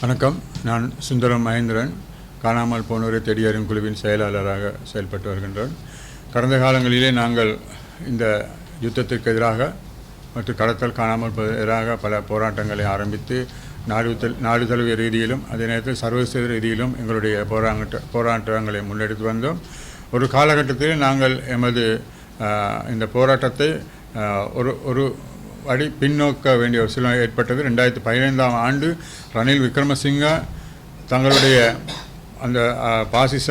வணக்கம். நான் சுந்தரம் மகேந்திரன். காணாமல் போனோரை தேடியறியும் குழுவின் செயலாளராக செயல்பட்டு வருகின்றோம். கடந்த காலங்களிலே நாங்கள் இந்த யுத்தத்திற்கு எதிராக மற்றும் கடத்தல் காணாமல் எதிராக பல போராட்டங்களை ஆரம்பித்து நாடு தல்- நாடு தழுவிய ரீதியிலும் அதே நேரத்தில் சர்வதேச ரீதியிலும் எங்களுடைய போராட்ட போராட்டங்களை முன்னெடுத்து வந்தோம். ஒரு காலகட்டத்தில் நாங்கள் எமது இந்த போராட்டத்தை ஒரு ஒரு அடி பின்னோக்க வேண்டிய ஒரு சூழ்நிலை ஏற்பட்டது. ரெண்டாயிரத்தி பதினைந்தாம் ஆண்டு ரணில் விக்ரமசிங்கா தங்களுடைய அந்த பாசிச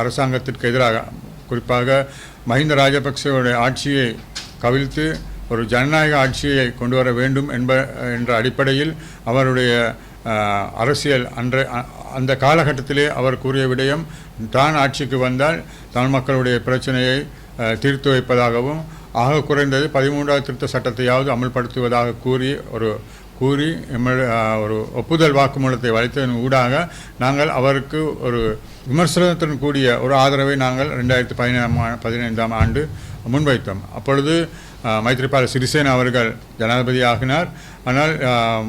அரசாங்கத்திற்கு எதிராக குறிப்பாக மஹிந்த ராஜபக்சேவுடைய ஆட்சியை கவிழ்த்து ஒரு ஜனநாயக ஆட்சியை கொண்டு வர வேண்டும் என்ப என்ற அடிப்படையில் அவருடைய அரசியல் அன்ற அந்த காலகட்டத்திலே அவர் கூறிய விடயம் தான் ஆட்சிக்கு வந்தால் தமிழ் மக்களுடைய பிரச்சனையை தீர்த்து வைப்பதாகவும் ஆக குறைந்தது பதிமூன்றாவது திருத்த சட்டத்தையாவது அமல்படுத்துவதாக கூறி ஒரு கூறி எம்ம- ஒரு ஒப்புதல் வாக்குமூலத்தை வளைத்ததன் ஊடாக நாங்கள் அவருக்கு ஒரு விமர்சனத்துடன் கூடிய ஒரு ஆதரவை நாங்கள் ரெண்டாயிரத்தி பதினேழாம் பதினைந்தாம் ஆண்டு முன்வைத்தோம். அப்பொழுது மைத்ரிபால சிறிசேன அவர்கள் ஜனாதிபதி ஆகினார். ஆனால்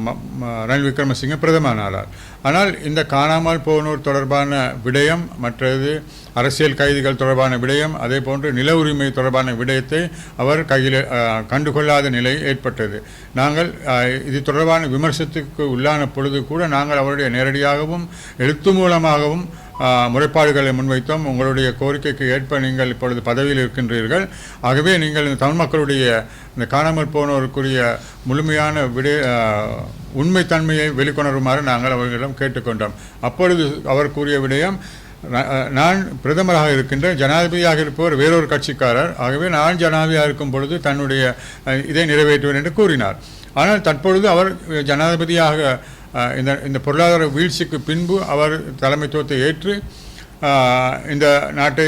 ம- ரணில் விக்ரமசிங்க பிரதமரானார் ஆனால் இந்த காணாமல் போனோர் தொடர்பான விடயம் மற்றது அரசியல் கைதிகள் தொடர்பான விடயம் அதே போன்று நில உரிமை தொடர்பான விடயத்தை அவர் கையில் கண்டுகொள்ளாத நிலை ஏற்பட்டது. நாங்கள் இது தொடர்பான விமர்சனத்துக்கு உள்ளான பொழுது கூட நாங்கள் அவருடைய நேரடியாகவும் எழுத்து மூலமாகவும் முறைப்பாடுகளை முன்வைத்தோம். உங்களுடைய கோரிக்கைக்கு ஏற்ப நீங்கள் இப்பொழுது பதவியில் இருக்கின்றீர்கள். ஆகவே நீங்கள் இந்த தமிழ் மக்களுடைய இந்த காணாமல் போனோருக்குரிய முழுமையான விடை உண்மைத்தன்மையை வெளிக்கொணருமாறு நாங்கள் அவர்களிடம் கேட்டுக்கொண்டோம். அப்பொழுது அவர் கூறிய விடயம் நான் பிரதமராக இருக்கின்ற ஜனாதிபதியாக இருப்பவர் வேறொரு கட்சிக்காரர். ஆகவே நான் ஜனாதிபதியாக இருக்கும் பொழுது தன்னுடைய இதை நிறைவேற்றுவேன் என்று கூறினார். ஆனால் தற்பொழுது அவர் ஜனாதிபதியாக இந்த இந்த பொருளாதார வீழ்ச்சிக்கு பின்பு அவர் தலைமைத்துவத்தை ஏற்று இந்த நாட்டை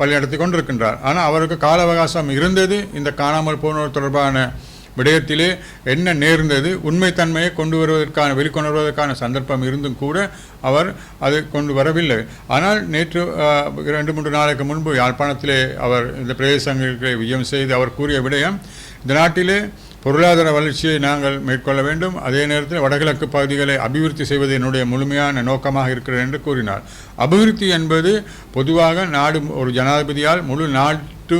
வழிநடத்தி கொண்டிருக்கின்றார். ஆனால் அவருக்கு கால அவகாசம் இருந்தது இந்த காணாமல் போனோர் தொடர்பான விடயத்திலே என்ன நேர்ந்தது உண்மைத்தன்மையை கொண்டு வருவதற்கான வெளிக்கொணர்வதற்கான சந்தர்ப்பம் இருந்தும் கூட அவர் அது கொண்டு வரவில்லை. ஆனால் நேற்று ரெண்டு மூன்று நாளைக்கு முன்பு யாழ்ப்பாணத்திலே அவர் இந்த பிரதேசங்களுக்கு விஜயம் செய்து அவர் கூறிய விடயம் இந்த நாட்டிலே பொருளாதார வளர்ச்சியை நாங்கள் மேற்கொள்ள வேண்டும். அதே நேரத்தில் வடகிழக்கு பகுதிகளை அபிவிருத்தி செய்வது என்னுடைய முழுமையான நோக்கமாக இருக்கிறது என்று கூறினார். அபிவிருத்தி என்பது பொதுவாக நாடு ஒரு ஜனாதிபதியால் முழு நாட்டு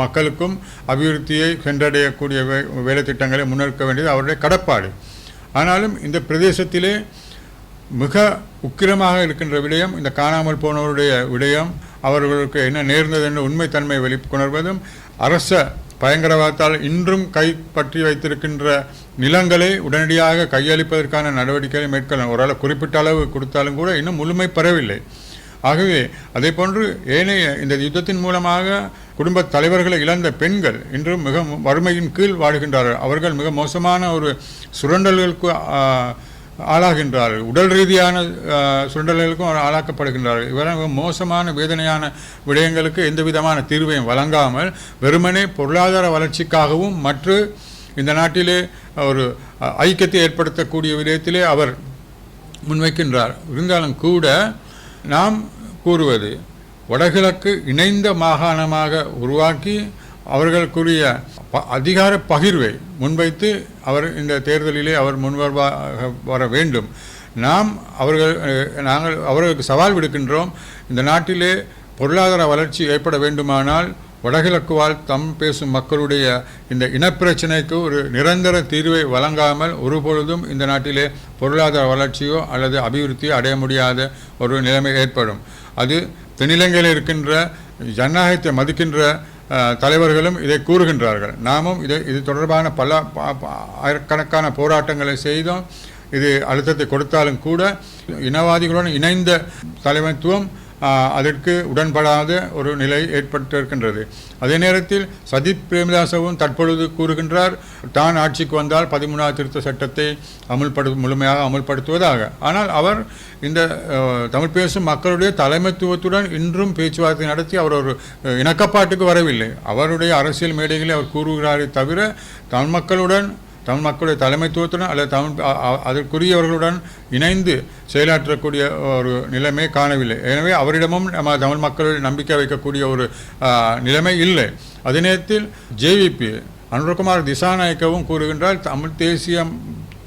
மக்களுக்கும் அபிவிருத்தியை சென்றடையக்கூடிய வே வேலைத்திட்டங்களை முன்னெடுக்க வேண்டியது அவருடைய கடப்பாடு. ஆனாலும் இந்த பிரதேசத்திலே மிக உக்கிரமாக இருக்கின்ற விடயம் இந்த காணாமல் போனவருடைய விடயம் அவர்களுக்கு என்ன நேர்ந்தது என்ற உண்மைத்தன்மை வெளிக்கொணர்வதும் அரச பயங்கரவாதத்தால் இன்றும் கைப்பற்றி வைத்திருக்கின்ற நிலங்களை உடனடியாக கையளிப்பதற்கான நடவடிக்கைகளை மேற்கொள்ள ஓரளவு குறிப்பிட்ட அளவு கொடுத்தாலும் கூட இன்னும் முழுமை பெறவில்லை. ஆகவே அதே போன்று ஏனைய இந்த யுத்தத்தின் மூலமாக குடும்ப தலைவர்களை இழந்த பெண்கள் இன்றும் மிக வறுமையின் கீழ் வாடுகின்றார்கள் அவர்கள் மிக மோசமான ஒரு சுரண்டல்களுக்கு ஆளாகின்றார்கள். உடல் ரீதியான சுண்டல்களுக்கும் ஆளாக்கப்படுகின்றார்கள். இவர மோசமான வேதனையான விடயங்களுக்கு எந்த விதமான தீர்வையும் வழங்காமல் வெறுமனே பொருளாதார வளர்ச்சிக்காகவும் மற்ற இந்த நாட்டிலே ஒரு ஐக்கியத்தை ஏற்படுத்தக்கூடிய விதத்திலே அவர் முன்வைக்கின்றார். இருந்தாலும் கூட நாம் கூறுவது வடகிழக்கு இணைந்த மாகாணமாக உருவாக்கி அவர்களுக்குரிய ப அதிகார பகிர்வை முன்வைத்து அவர் இந்த தேர்தலிலே அவர் முன்வர்வாக வர வேண்டும். நாம் அவர்கள் நாங்கள் அவர்களுக்கு சவால் விடுக்கின்றோம். இந்த நாட்டிலே பொருளாதார வளர்ச்சி ஏற்பட வேண்டுமானால் வடகிழக்கு வாழ் பேசும் மக்களுடைய இந்த இனப்பிரச்சனைக்கு ஒரு நிரந்தர தீர்வை வழங்காமல் ஒருபொழுதும் இந்த நாட்டிலே பொருளாதார வளர்ச்சியோ அல்லது அபிவிருத்தியோ அடைய முடியாத ஒரு நிலைமை ஏற்படும். அது தென்னிலங்கையில் இருக்கின்ற ஜனநாயகத்தை மதிக்கின்ற தலைவர்களும் இதை கூறுகின்றார்கள். நாமும் இதை இது தொடர்பான பல ப- ப- ஆயிரக்கணக்கான போராட்டங்களை செய்தோம். இது அழுத்தத்தை கொடுத்தாலும் கூட இனவாதிகளுடன் இணைந்த தலைமைத்துவம் அதற்கு உடன்படாத ஒரு நிலை ஏற்பட்டிருக்கின்றது. அதே நேரத்தில் சஜித் பிரேமதாசவும் தற்பொழுது கூறுகின்றார் தான் ஆட்சிக்கு வந்தால் பதிமூணாவது திருத்த சட்டத்தை அமுல்படு முழுமையாக அமுல்படுத்துவதாக. ஆனால் அவர் இந்த தமிழ் பேசும் மக்களுடைய தலைமைத்துவத்துடன் இன்றும் பேச்சுவார்த்தை நடத்தி அவர் ஒரு இணக்கப்பாட்டுக்கு வரவில்லை. அவருடைய அரசியல் மேடைகளை அவர் கூறுகிறாரே தவிர தமிழ் மக்களுடன் தமிழ் மக்களுடைய தலைமைத்துவத்துடன் அல்லது தமிழ் அதற்குரியவர்களுடன் இணைந்து செயலாற்றக்கூடிய ஒரு நிலைமை காணவில்லை. எனவே அவரிடமும் நம்ம தமிழ் மக்களுடைய நம்பிக்கை வைக்கக்கூடிய ஒரு நிலைமை இல்லை. அதே நேரத்தில் ஜேவிபி அனுரகுமார் திசாநாயக்கவும் கூறுகின்றால் தமிழ் தேசியம்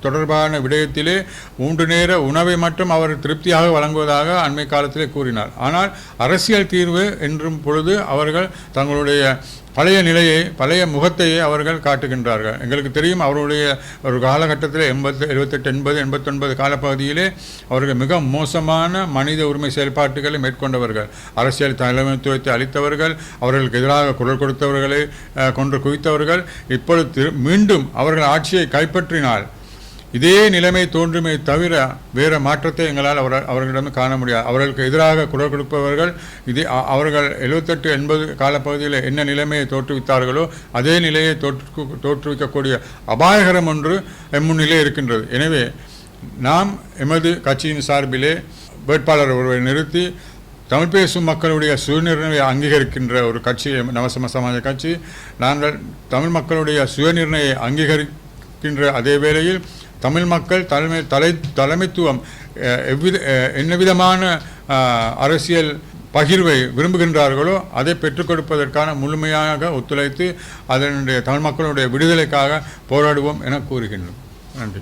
தொடர்பான விடயத்திலே மூன்று நேர உணவை மட்டும் அவர் திருப்தியாக வழங்குவதாக அண்மை காலத்திலே கூறினார். ஆனால் அரசியல் தீர்வு என்றும் பொழுது அவர்கள் தங்களுடைய பழைய நிலையை பழைய முகத்தையே அவர்கள் காட்டுகின்றார்கள். எங்களுக்கு தெரியும் அவருடைய ஒரு காலகட்டத்தில் எண்பத்து எழுபத்தெட்டு எண்பது எண்பத்தொன்பது காலப்பகுதியிலே அவர்கள் மிக மோசமான மனித உரிமை செயல்பாட்டுகளை மேற்கொண்டவர்கள். அரசியல் தலைமைத்துவத்தை அளித்தவர்கள் அவர்களுக்கு எதிராக குரல் கொடுத்தவர்களை கொன்று குவித்தவர்கள். இப்பொழுது திரு- மீண்டும் அவர்கள் ஆட்சியை கைப்பற்றினால் இதே நிலைமை தோன்றுமே தவிர வேறு மாற்றத்தை எங்களால் அவர் அவர்களிடம் காண முடியாது. அவர்களுக்கு எதிராக குரல் கொடுப்பவர்கள் இதே அ- அவர்கள் எழுபத்தெட்டு எண்பது காலப்பகுதியில் என்ன நிலைமையை தோற்றுவித்தார்களோ அதே நிலையை தோற்று தோற்றுவிக்கக்கூடிய அபாயகரம் ஒன்று எம்முன்னிலே இருக்கின்றது. எனவே நாம் எமது கட்சியின் சார்பிலே வேட்பாளர் ஒருவரை நிறுத்தி தமிழ் பேசும் மக்களுடைய சுயநிர்ணய அங்கீகரிக்கின்ற ஒரு கட்சி நவசம சமாஜ கட்சி நாங்கள் தமிழ் மக்களுடைய சுயநிர்ணய அங்கீகரிக்கின்ற அதே வேளையில் தமிழ் மக்கள் தலைமை தலை தலைமைத்துவம் எவ்வித என்ன விதமான அரசியல் பகிர்வை விரும்புகின்றார்களோ அதை பெற்றுக் கொடுப்பதற்கான முழுமையாக ஒத்துழைத்து அதனுடைய தமிழ் மக்களுடைய விடுதலைக்காக போராடுவோம் என கூறுகின்றோம். நன்றி.